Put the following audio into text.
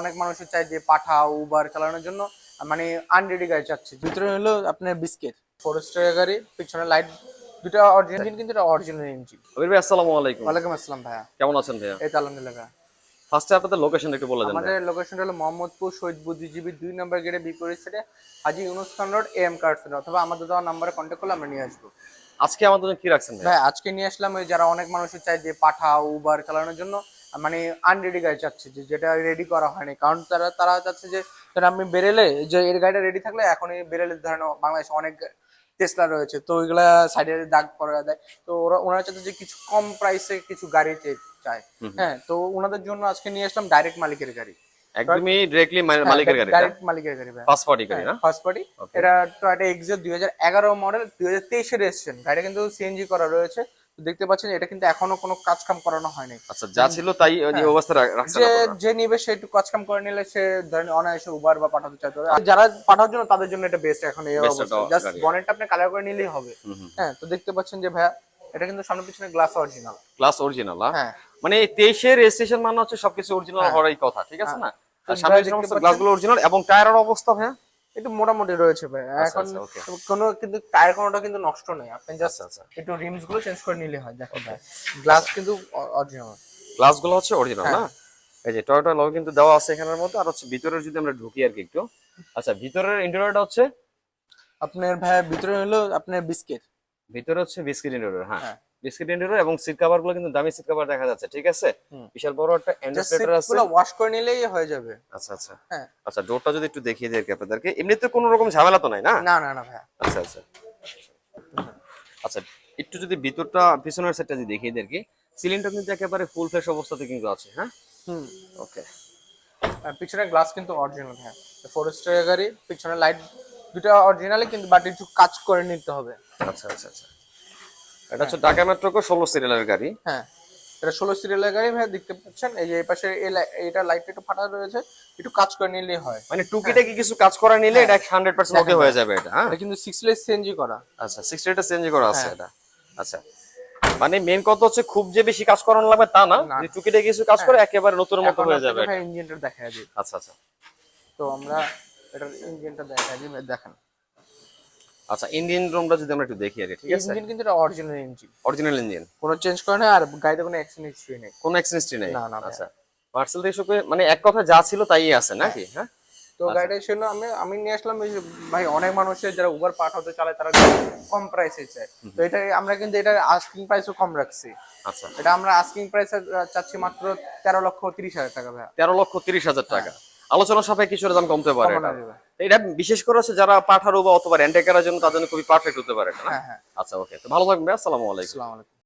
অনেক মানুষের চাই যে পাঠা উবার চালানোর জন্য মানে আনরেডি গাড়ি চাচ্ছে। ভিতরে হলো আপনার বিস্কিট ফরেস্টের গাড়ি পিছনে লাইট দুটো অরিজিনাল ইঞ্জিন কিন্তু এটা অরিজিনাল ইঞ্জিন আবির ভাই আসসালামু আলাইকুম। ওয়ালাইকুম আসসালাম ভাইয়া। কেমন আছেন ভাইয়া? এই তো আলহামদুলিল্লাহ ভাইয়া। ফার্স্টে আপনাদের লোকেশন একটু বলে দেন আমাদের লোকেশনটা হলো মোহাম্মদপুর শহীদ বুদ্ধিজীবী দুই নম্বর গেটে বিপরীত সাইডে Haji Yunus Khan road M card অথবা আমাদের দেওয়া নাম্বারে কন্ট্যাক্ট করলে আমরা নিয়ে আসব। আজকে আমাদের জন্য কি রাখছেন ভাই আজকে নিয়ে আসলাম ওই যারা অনেক মানুষের চাই যে পাঠা উবার চালানোর জন্য মানে আনরেডি গাড়ি চাচ্ছে যে যেটা রেডি করা হয়নি। কারণ তারা তারা চাচ্ছে যে ধরেন আমি বেরেলে যে এর গাড়িটা রেডি থাকলে এখনই বেরেলে ধরেন বাংলাদেশে অনেক টেসলা রয়েছে তো ওইগুলা সাইডে দাগ করা দেয় তো ওরা ওনারা চাচ্ছে যে কিছু কম প্রাইসে কিছু গাড়ি চায়। হ্যাঁ তো ওনাদের জন্য আজকে নিয়ে আসলাম ডাইরেক্ট মালিকের গাড়ি। একদমই ডিরেক্টলি মালিকের গাড়ি ডাইরেক্ট মালিকের গাড়ি ফার্স্ট পার্টি গাড়ি না? ফার্স্ট পার্টি এটা টয়োটা এক্সিও দুই হাজার এগারো মডেল দুই হাজার তেইশে রেজিস্ট্রেশন গাড়িটা কিন্তু সিএনজি করা রয়েছে। দেখতে পাচ্ছেন এটা কিন্তু এখনও কোনো কাজ কাম করানো হয়নি। আচ্ছা যা ছিল তাই যে অবস্থা রাখছেন যে যে নিবে সে একটু কাজ কাম করে নিলে সে ধরেন অনায়াসে উবার বা পাঠাতে চাইতে যারা পাঠানোর জন্য তাদের জন্য এটা বেস্ট এখন এই অবস্থা। জাস্ট বনেটটা আপনি কালার করে নিলেই হবে। হ্যাঁ তো দেখতে পাচ্ছেন যে ভাইয়া এটা কিন্তু সামনে পিছনে গ্লাস অরিজিনাল গ্লাস অরিজিনাল হ্যাঁ। মানে এই তেইশের রেজিস্ট্রেশন মানে হচ্ছে সবকিছু অরিজিনাল হওয়ারই কথা ঠিক আছে না? আর সামনে দেখতে পাচ্ছেন- গ্লাসগুলো অরিজিনাল এবং টায়ারের অবস্থা ভাইয়া? একটু মোটামুটি রয়েছে ভাই। এখন আচ্ছা. কোনো কিন্তু টায়ার কোনোটা কিন্তু নষ্ট নেই। আপনি জাস্ট আচ্ছা। একটু রিমসগুলো চেঞ্জ করে নিলে হয় দেখো ভাই। গ্লাস কিন্তু অরিজিনাল গ্লাসগুলো হচ্ছে অরিজিনাল হ্যাঁ। না এই যে টয়োটা লগো কিন্তু দেওয়া আছে এখানের মধ্যে আর হচ্ছে ভিতরের যদি আমরা ঢুকি আর কি একটু। আচ্ছা ভিতরের ইন্টেরিয়রটা হচ্ছে? আপনার ভাই ভিতরে হলো আপনার বিস্কিট ভিতরে হচ্ছে বিস্কিট ইন্টেরিয়র হ্যাঁ। হ্যাঁ। বিস্কিট এবং সিট কভারগুলো কিন্তু দামি সিট কভার দেখা যাচ্ছে ঠিক আছে? বিশাল বড় একটা আছে। ওয়াশ করে নিলেই হয়ে যাবে। আচ্ছা আচ্ছা। হ্যাঁ। আচ্ছা ডোরটা যদি একটু দেখিয়ে দিই আপনাদেরকে এমনিতে কোনো রকম ঝামেলা তো নাই না? না না না ভাই আচ্ছা আচ্ছা। আচ্ছা একটু যদি ভিতরটা পিছনের সাইডটা যদি দেখিয়ে দিই কি সিলিংটা কিন্তু একেবারে ফুল ফ্রেশ অবস্থাতে কিন্তু আছে হ্যাঁ? হুম। ওকে পিছনে গ্লাস কিন্তু অরিজিনাল হ্যাঁ ফরেস্টের গাড়ি পিছনে লাইট দুটো অরিজিনালি কিন্তু বাট একটু কাজ করে নিতে হবে। আচ্ছা আচ্ছা আচ্ছা। এটা হচ্ছে ঢাকা মেট্রো ষোলো সিরিয়ালের গাড়ি। হ্যাঁ এটা ষোলো সিরিয়ালের গাড়ি ভাই দেখতে পাচ্ছেন? এই যে এই পাশে এটা লাইটটা একটু ফাটা রয়েছে একটু কাজ করে নিলেই হয়। মানে টুকিটাকি কিছু কাজ করা নিলে এটা হান্ড্রেড পার্সেন্ট ওকে হয়ে যাবে এটা হ্যাঁ। কিন্তু সিক্স লেস সিএনজি করা। আচ্ছা সিক্সটিটা চেঞ্জ করা আছে হ্যাঁ। এটা। আচ্ছা মানে মেন কথা হচ্ছে খুব যে বেশি কাজ করানো লাগবে তা না। যে টুকিটাকি কিছু কাজ করে একেবারে নতুন মতো হয়ে যাবে ইঞ্জিনটা দেখা দিই। আচ্ছা আচ্ছা। তো আমরা এটার ইঞ্জিনটা দেখা দিই দেখেন। আচ্ছা ইঞ্জিন রুমটা যদি আমরা একটু দেখি আর ঠিক আছে? ইঞ্জিন কিন্তু এটা অরিজিনাল ইঞ্জিন অরিজিনাল ইঞ্জিন কোনো চেঞ্জ করে না আর গাড়িতে কোনো অ্যাক্সিডেন্ট হিস্ট্রি নেই। কোনো এক্সচেঞ্জটি নেই? না, না, আচ্ছা পার্সেল থেকে শুকে মানে এক কথা যা ছিল তাই আছে নাকি? হ্যাঁ। তো গাড়িটা ছিল আমি আমি নিয়ে আসলাম ভাই অনেক মানুষের যারা উবার পাঠাতে চালায় তারা কম প্রাইসে চায়। তো এটা আমরা কিন্তু এটা আস্কিং প্রাইসও কম রাখছি। আচ্ছা। এটা আমরা আস্কিং প্রাইস চাচ্ছি মাত্র তেরো লক্ষ তিরিশ হাজার টাকা ভাই তেরো লক্ষ তিরিশ হাজার টাকা। আলোচনা সাপেক্ষে কিছুটা দাম কমতে পারে এটা। বিশেষ করে হচ্ছে যারা পাঠারো বা অথবা রেন্টেকারের জন্য তাদের জন্য খুবই পারফেক্ট হতে পারে না হ্যাঁ হ্যাঁ। আচ্ছা ওকে তো ভালো থাকবে আসসালামাইকুম আসসালামু আলাইকুম।